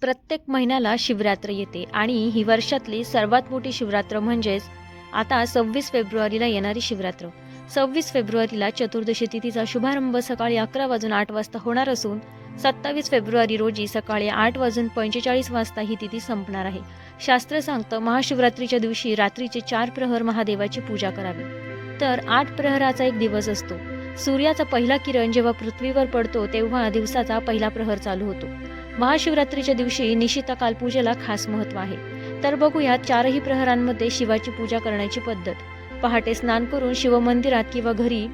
प्रत्येक महिन्याला शिवरात्र येते आणि ही वर्षातली सर्वात मोठी शिवरात्र म्हणजेच आता सव्वीस फेब्रुवारीला येणारी शिवरात्र. सव्वीस फेब्रुवारीला चतुर्दशी तिथीचा शुभारंभ सकाळी अकरा वाजून आठ वाजता होणार असून सत्तावीस फेब्रुवारी रोजी सकाळी आठ वाजून पंचेचाळीस वाजता ही तिथी संपणार आहे. शास्त्र सांगतं महाशिवरात्रीच्या दिवशी रात्रीचे चार प्रहर महादेवाची पूजा करावी. तर आठ प्रहराचा एक दिवस असतो. सूर्याचा पहिला किरण जेव्हा पृथ्वीवर पडतो तेव्हा दिवसाचा पहिला प्रहर चालू होतो. महाशिवरात्रीच्या दिवशी निशिता पूजेला खास महत्त्व आहे. तर बघूया चारही प्रहरांमध्ये शिवाची पूजा करण्याची पद्धत. पहाटे स्नान करून शिवमंदिरात किंवा घरी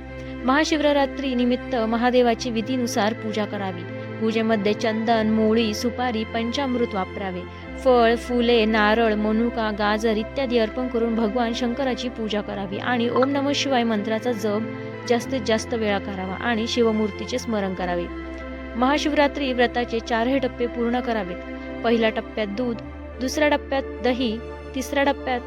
महाशिवरात्री निमित्त महादेवाची विधीनुसार पूजा करावी. पूजेमध्ये चंदन मोळी सुपारी पंचामृत वापरावे. फळ फुले नारळ मनुका गाजर इत्यादी अर्पण करून भगवान शंकराची पूजा करावी आणि ओम नम शिवाय मंत्राचा जप जास्तीत जास्त वेळा करावा आणि शिवमूर्तीचे स्मरण करावे. महाशिवरात्री व्रताचे चारही टप्पे पूर्ण करावेत. पहिल्या टप्प्यात दूध दुसऱ्या टप्प्यात दही तिसऱ्या टप्प्यात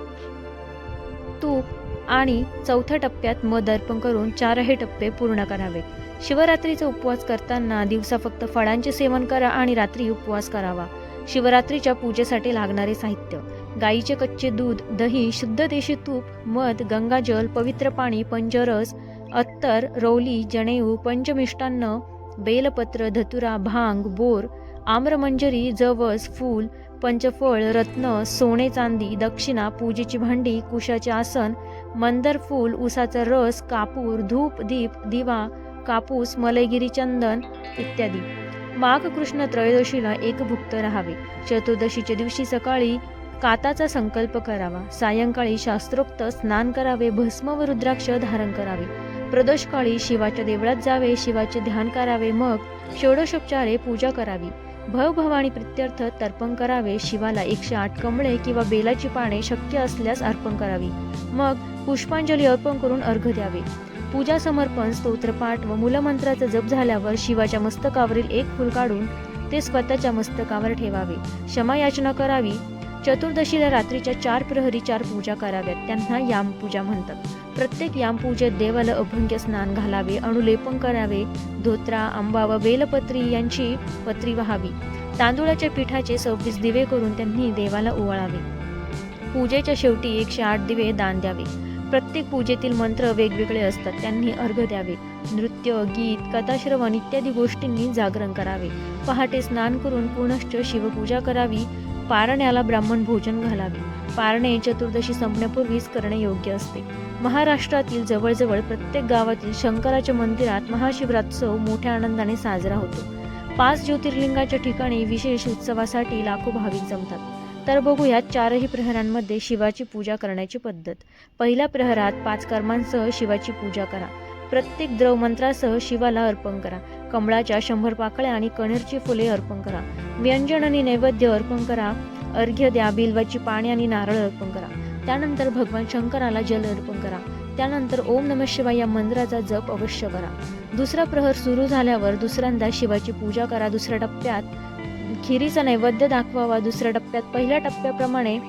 तूप आणि चौथ्या टप्प्यात मध अर्पण करून चारही टप्पे पूर्ण करावेत. शिवरात्रीचा उपवास करताना दिवसा फक्त फळांचे सेवन करा आणि रात्री उपवास करावा. शिवरात्रीच्या पूजेसाठी लागणारे साहित्य गाईचे कच्चे दूध दही शुद्ध देशी तूप मध गंगाजल पवित्र पाणी पंजरस अत्तर रौली जनेऊ पंचमिष्टान्न बेलपत्र धतुरा भांग बोर आम्रमंजरी जवस फूल पंचफळ रत्न सोने चांदी दक्षिणा पूजेची भांडी कुशाचे आसन मंदर फूल उसाचा रस कापूर धूप दीप दिवा कापूस मलयगिरी चंदन इत्यादी. माघ कृष्ण त्रयोदशीला एकभुक्त राहावे. चतुर्दशीच्या दिवशी सकाळी काताचा संकल्प करावा. सायंकाळी शास्त्रोक्त स्नान करावे. भस्म व रुद्राक्ष धारण करावे. प्रदोषकाळी शिवाच्या देवळात जावे शिवाचे ध्यान करावे मग षोडशोपचारे पूजा करावी. भवभवानी प्रित्यर्थ तर्पण करावे शिवाला एकशे आठ कमळे किंवा बेलाची पाने शक्य असल्यास अर्पण करावी. मग पुष्पांजली अर्पण करून अर्घ द्यावे. पूजा समर्पण स्तोत्रपाठ व मूलमंत्राचा जप झाल्यावर शिवाच्या मस्तकावरील एक फूल काढून ते स्वतःच्या मस्तकावर ठेवावे. क्षमायाचना करावी. चतुर्दशीला रात्रीच्या चार प्रहरी चार पूजा कराव्यात. त्यांना यामपूजा म्हणतात. प्रत्येक यामपूजेत देवाला अभंग्य स्नान घालावे अणुलेपन करावे. धोत्रा आंबा व बेलपत्री यांची पत्री व्हावी. तांदूळाच्या पिठाचे सव्वीस दिवे करून त्यांनी देवाला ओवाळावे. पूजेच्या शेवटी एकशे आठ दिवे दान द्यावे. प्रत्येक पूजेतील मंत्र वेगवेगळे असतात त्यांनी अर्घ द्यावे. नृत्य गीत कथाश्रवण इत्यादी गोष्टींनी जागरण करावे. पहाटे स्नान करून पुनश्च शिवपूजा करावी. पारण्याला ब्राह्मण भोजन घालावे. पारणे चतुर्दशी संपण्यापूर्वीच करणे योग्य असते. महाराष्ट्रातील जवळजवळ प्रत्येक गावातील शंकराच्या मंदिरात महाशिवरात्सव मोठ्या आनंदाने साजरा होतो. पाच ज्योतिर्लिंगाच्या ठिकाणी विशेष उत्सवासाठी लाखो भाविक जमतात. तर बघूयात चारही प्रहरांमध्ये शिवाची पूजा करण्याची पद्धत. पहिल्या प्रहरात पाच कर्मांसह शिवाची पूजा करा. प्रत्येक द्रव मंत्रासह शिवाला अर्पण करा. कमळाच्या शंभर पाकळ्या आणि कणेरची फुले अर्पण करा. व्यंजन आणि नैवेद्य अर्पण करा. अर्घ्य द्या बिलवाची पाणी आणि नारळ अर्पण करा. त्यानंतर भगवान शंकराला जल अर्पण करा. त्यानंतर ओम नम शिवाय या मंत्राचा जप अवश्य करा. दुसरा प्रहर सुरू झाल्यावर दुसऱ्यांदा शिवाची पूजा करा. दुसऱ्या टप्प्यात खिरीचा नैवेद्य दाखवावा. दुसऱ्या टप्प्यात पहिल्या टप्प्याप्रमाणे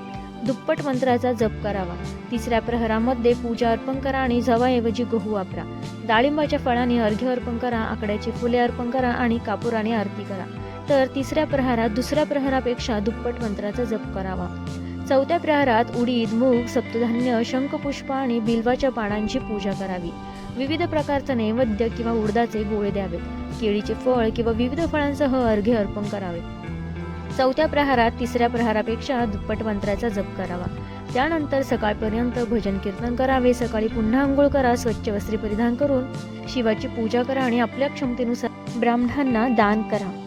दुप्पट मंत्राचा जप करावा. तिसऱ्या प्रहरामध्ये पूजा अर्पण करा आणि जवाऐवजी गहू वापरा. डाळिंबाच्या फळाने अर्घ्य अर्पण करा आकड्याची फुले अर्पण करा आणि कापुराने आरती करा. तर तिसऱ्या प्रहारात दुसऱ्या प्रहरापेक्षा दुप्पट मंत्राचा जप करावा. चौथ्या प्रहारात उडीद मूग सप्तधान्य शंखपुष्प आणि बिल्वाच्या पानांची पूजा करावी. विविध प्रकारचा नैवेद्य किंवा उडदाचे गोळे द्यावेत. केळीचे फळ किंवा विविध फळांसह अर्घ्य अर्पण करावे. चौथ्या प्रहारात तिसऱ्या प्रहारापेक्षा दुप्पट मंत्राचा जप करावा. त्यानंतर सकाळपर्यंत भजन कीर्तन करावे सकाळी पुन्हा आंघोळ करा स्वच्छ वस्त्रे परिधान करून शिवाची पूजा करा आणि आपल्या क्षमतेनुसार ब्राह्मणांना दान करा.